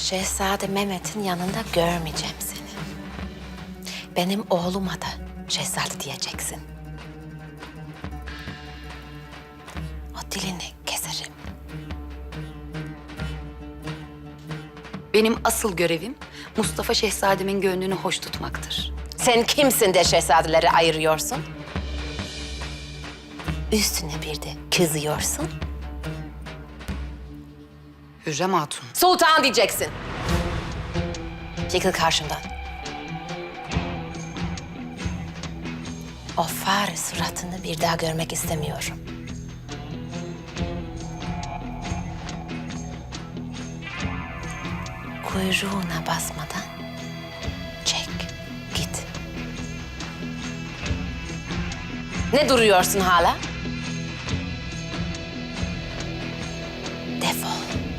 Şehzade Mehmet'in yanında görmeyeceğim seni. Benim oğluma da şehzade diyeceksin. O dilini keserim. Benim asıl görevim Mustafa Şehzademin gönlünü hoş tutmaktır. Sen kimsin de şehzadeleri ayırıyorsun? Üstüne bir de kızıyorsun. Hürrem Hatun. Sultan diyeceksin. Çekil karşımdan. O fare suratını bir daha görmek istemiyorum. Kuyruğuna basmadan çek git. Ne duruyorsun hala? Defol.